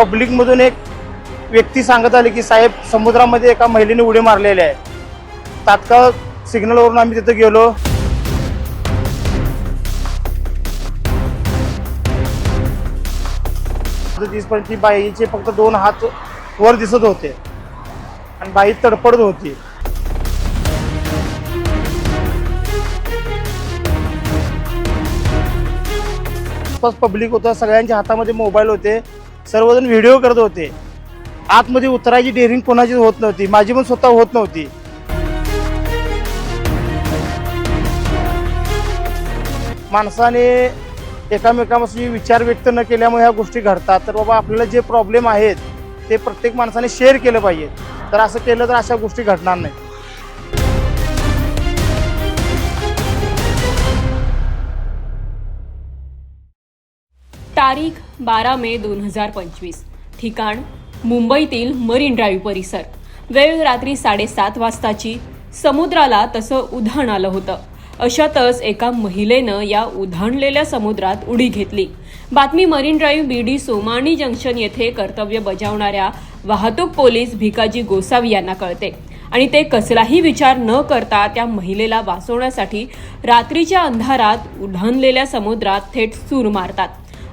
पब्लिकमधून एक व्यक्ती सांगत आली की साहेब समुद्रामध्ये एका महिलेने उडी मारलेली आहे. तात्काळ सिग्नलवरून आम्ही तिथं गेलो. दिसपर्यंत ती बाईचे फक्त दोन हात वर दिसत होते. आणि बाई तडपडत होती. पब्लिक होतं सगळ्यांच्या हातामध्ये मोबाईल होते. सर्वजण व्हिडिओ करत होते. आतमध्ये उतरायची डेअरिंग कोणाची होत नव्हती. माझी पण स्वतः होत नव्हती. माणसाने एकामेकापासून विचार व्यक्त न केल्यामुळे ह्या गोष्टी घडतात. तर बाबा आपल्याला जे प्रॉब्लेम आहेत ते प्रत्येक माणसाने शेअर केलं पाहिजे. तर असं केलं तर अशा गोष्टी घडणार नाही तारीख बारा मे दोन हजार पंचवीस. ठिकाण मुंबईतील मरीन ड्राईव्ह परिसर. वेळ रात्री साडेसात वाजताची. समुद्राला तसं उधाण आलं होतं. अशातच एका महिलेनं या उधाणलेल्या समुद्रात उडी घेतली. बातमी Marine Drive B D Somani junction येथे कर्तव्य बजावणाऱ्या वाहतूक पोलीस भिकाजी गोसावी यांना कळते. आणि ते कसलाही विचार न करता त्या महिलेला वाचवण्यासाठी रात्रीच्या अंधारात उधाणलेल्या समुद्रात थेट सूर मारतात.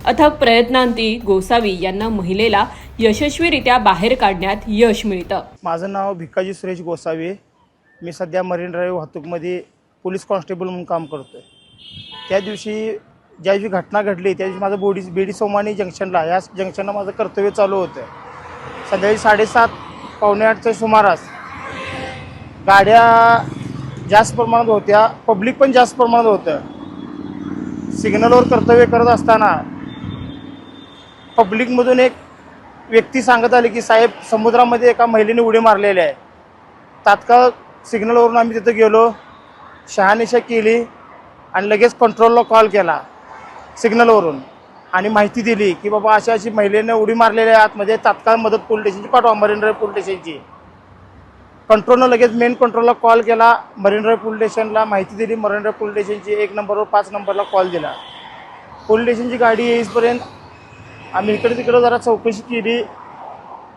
अथक प्रयत्नांती गोसावी यांना महिलेला यशस्वीरित्या बाहेर काढण्यात यश मिळतं. माझं नाव भिकाजी सुरेश गोसावी मी सध्या मरीन ड्राईव्ह वाहतूकमध्ये पोलीस कॉन्स्टेबल म्हणून काम करतो आहे त्या दिवशी ज्या दिवशी घटना घडली त्या दिवशी माझं बोडी बेडी सोमानी जंक्शनला या जंक्शनला माझं कर्तव्य चालू होतं. संध्याकाळी साडेसात पावणे आठच्या सुमारास गाड्या जास्त प्रमाणात होत्या पब्लिक पण जास्त प्रमाणात होतं. सिग्नलवर कर्तव्य करत असताना पब्लिकमधून एक व्यक्ती सांगत आली की साहेब समुद्रामध्ये एका महिलेने उडी मारलेली आहे. तात्काळ सिग्नलवरून आम्ही तिथं गेलो. शहानिशा केली आणि लगेच कंट्रोलला कॉल केला सिग्नलवरून आणि माहिती दिली की बाबा अशा अशी महिलेने उडी मारलेली आहे. आतमध्ये तात्काळ मदत पोलीस स्टेशनची पाठवा मरीन ड्राईव्ह पोलीस स्टेशनची. कंट्रोलनं लगेच मेन कंट्रोलला कॉल केला. मरीन ड्राईव्ह पोलीस स्टेशनला माहिती दिली. मरीन ड्राईव्ह पोलीस स्टेशनची एक नंबरवर पाच नंबरला कॉल दिला. पोलीस स्टेशनची गाडी येईपर्यंत आम्ही इकडे तिकडं जरा चौकशी केली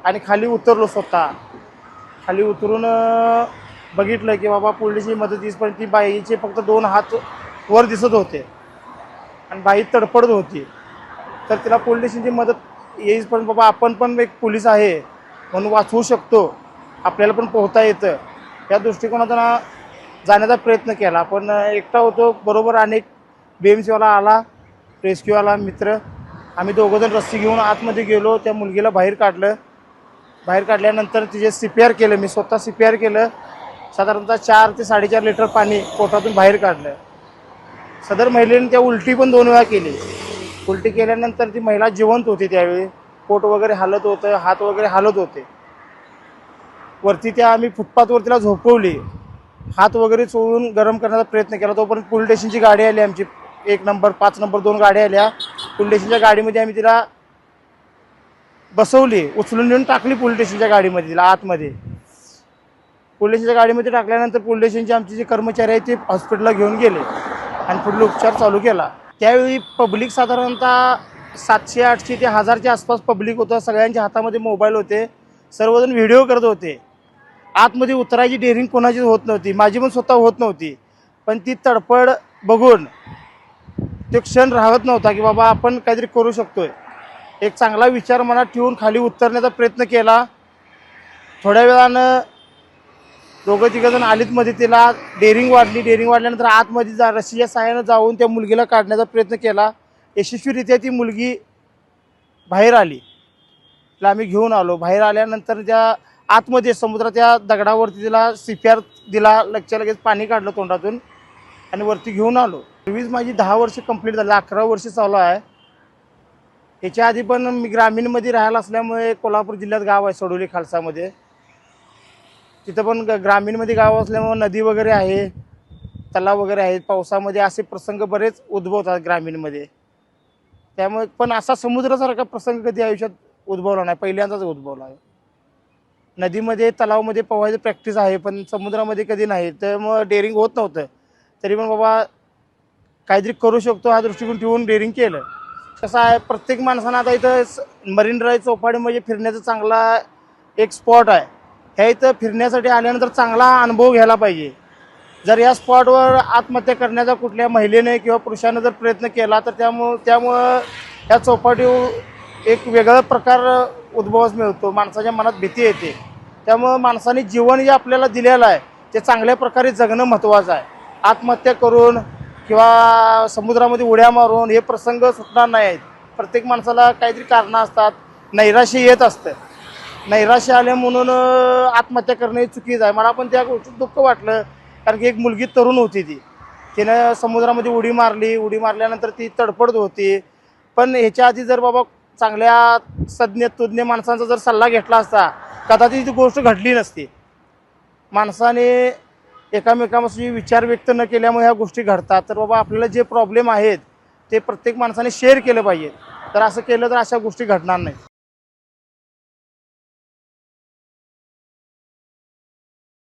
आणि खाली उतरलो स्वतः. खाली उतरून बघितलं की बाबा पोलिसची मदत पण ती बाईचे फक्त दोन हात वर दिसत होते. आणि बाई तडपडत होती. तर तिला पोलिसांची मदत मदत येईपर्यंत बाबा आपण पण एक पोलीस आहे म्हणून वाचवू शकतो. आपल्याला पण पोहता येतं. या दृष्टिकोनातून जाण्याचा प्रयत्न केला. पण एकटा होतो बरोबर अनेक बी एम सीवाला आला रेस्क्यूवाला मित्र. आम्ही दोघंजण रस्सी घेऊन आतमध्ये गेलो त्या मुलगीला बाहेर काढलं. बाहेर काढल्यानंतर तिचे सी पी आर केलं मी स्वतः सी पी आर केलं. साधारणतः चार ते साडेचार लिटर पाणी पोटातून बाहेर काढलं. सदर महिलेने त्या उलटी पण दोन वेळा केली. उलटी केल्यानंतर ती महिला जिवंत होती त्यावेळी. पोट वगैरे हालत होतं हात वगैरे हालत होते. वरती त्या आम्ही फुटपाथवर तिला झोपवली. हात वगैरे चोळून गरम करण्याचा प्रयत्न केला तोपर्यंत पोलीस स्टेशनची गाडी आली आमची. एक नंबर पाच नंबर दोन गाड्या आल्या. पोलीस स्टेशनच्या गाडीमध्ये आम्ही तिला बसवली उचलून नेऊन टाकली पोलीस स्टेशनच्या गाडीमध्ये तिला आतमध्ये. पोलीस स्टेशनच्या गाडीमध्ये टाकल्यानंतर पोलीस स्टेशनचे आमचे जे कर्मचारी आहेत ते हॉस्पिटलला घेऊन गेले आणि पुढील उपचार चालू केला. त्यावेळी पब्लिक साधारणतः सातशे आठशे ते हजारच्या आसपास पब्लिक होतं. सगळ्यांच्या हातामध्ये मोबाईल होते. सर्वजण व्हिडिओ करत होते. आतमध्ये उतरायची डेअरिंग कोणाची होत नव्हती. माझी पण स्वतः होत नव्हती. पण ती तडपड बघून तो क्षण राहत नव्हता की बाबा आपण काहीतरी करू शकतोय. एक चांगला विचार मनात ठेवून खाली उतरण्याचा प्रयत्न केला. थोड्या वेळानं दोघं तिघंजण आलीत तिला डेअरिंग वाढली. डेअरिंग वाढल्यानंतर आतमध्ये जा रस्सीच्या साह्यानं जाऊन त्या मुलगीला काढण्याचा प्रयत्न केला. यशस्वीरित्या ती मुलगी बाहेर आली. तिला आम्ही घेऊन आलो. बाहेर आल्यानंतर त्या आतमध्ये समुद्राच्या दगडावरती तिला सी पी आर दिला. लगच्या लगेच पाणी काढलं तोंडातून. आणि वरती घेऊन आलो. सर्विस माझी दहा वर्ष कंप्लीट झाली अकरा वर्ष चालू आहे. याच्या आधी पण मी ग्रामीणमध्ये राहायला असल्यामुळे कोल्हापूर जिल्ह्यात गाव आहे सडोली खालसामध्ये. तिथं पण ग- ग्रामीणमध्ये गाव असल्यामुळे नदी वगैरे आहे तलाव वगैरे आहेत. पावसामध्ये असे प्रसंग बरेच उद्भवतात ग्रामीणमध्ये. त्यामुळे पण असा समुद्रासारखा प्रसंग कधी आयुष्यात उद्भवला नाही पहिल्यांदाच उद्भवला आहे. नदीमध्ये तलावमध्ये पोहायचं प्रॅक्टिस आहे पण समुद्रामध्ये कधी नाही. त्यामुळं डेअरिंग होत नव्हतं. तरी पण बाबा काहीतरी करू शकतो हा दृष्टिकोन ठेवून डेअरिंग केलं. कसं आहे प्रत्येक माणसानं आता इथं स- मरीन ड्राईव्ह चौपाटी म्हणजे फिरण्याचा चांगला एक स्पॉट आहे. ह्या इथं फिरण्यासाठी आल्यानंतर चांगला अनुभव घ्यायला पाहिजे. जर या स्पॉटवर आत्महत्या करण्याचा कुठल्या महिलेने किंवा पुरुषाने जर प्रयत्न केला तर त्यामुळं त्यामुळं या चौपाटीवर एक वेगळा प्रकार उद्भवास मिळतो. माणसाच्या मनात भीती येते. त्यामुळं माणसाने जीवन जे आपल्याला दिलेलं आहे ते चांगल्या प्रकारे जगणं महत्त्वाचं आहे. आत्महत्या करून किंवा समुद्रामध्ये उड्या मारून हे प्रसंग सुटणार नाही आहेत प्रत्येक माणसाला काहीतरी कारणं असतात. नैराश्य येत असतं. नैराश्य आले म्हणून आत्महत्या करणे हे चुकीचं आहे. मला पण त्या गोष्टीत दुःख वाटलं. कारण की एक मुलगी तरुण होती ती. तिनं समुद्रामध्ये उडी मारली. उडी मारल्यानंतर ती तडफडत होती. पण ह्याच्या आधी जर बाबा चांगल्या सज्ञ तुज्ञ माणसांचा जर सल्ला घेतला असता कदाचित ती गोष्ट घडली नसती. माणसाने एकामेकापासून विचार व्यक्त न केल्यामुळे ह्या गोष्टी घडतात. तर बाबा आपल्याला जे प्रॉब्लेम आहेत ते प्रत्येक माणसाने शेअर केलं पाहिजे. तर असं केलं तर अशा गोष्टी घडणार नाही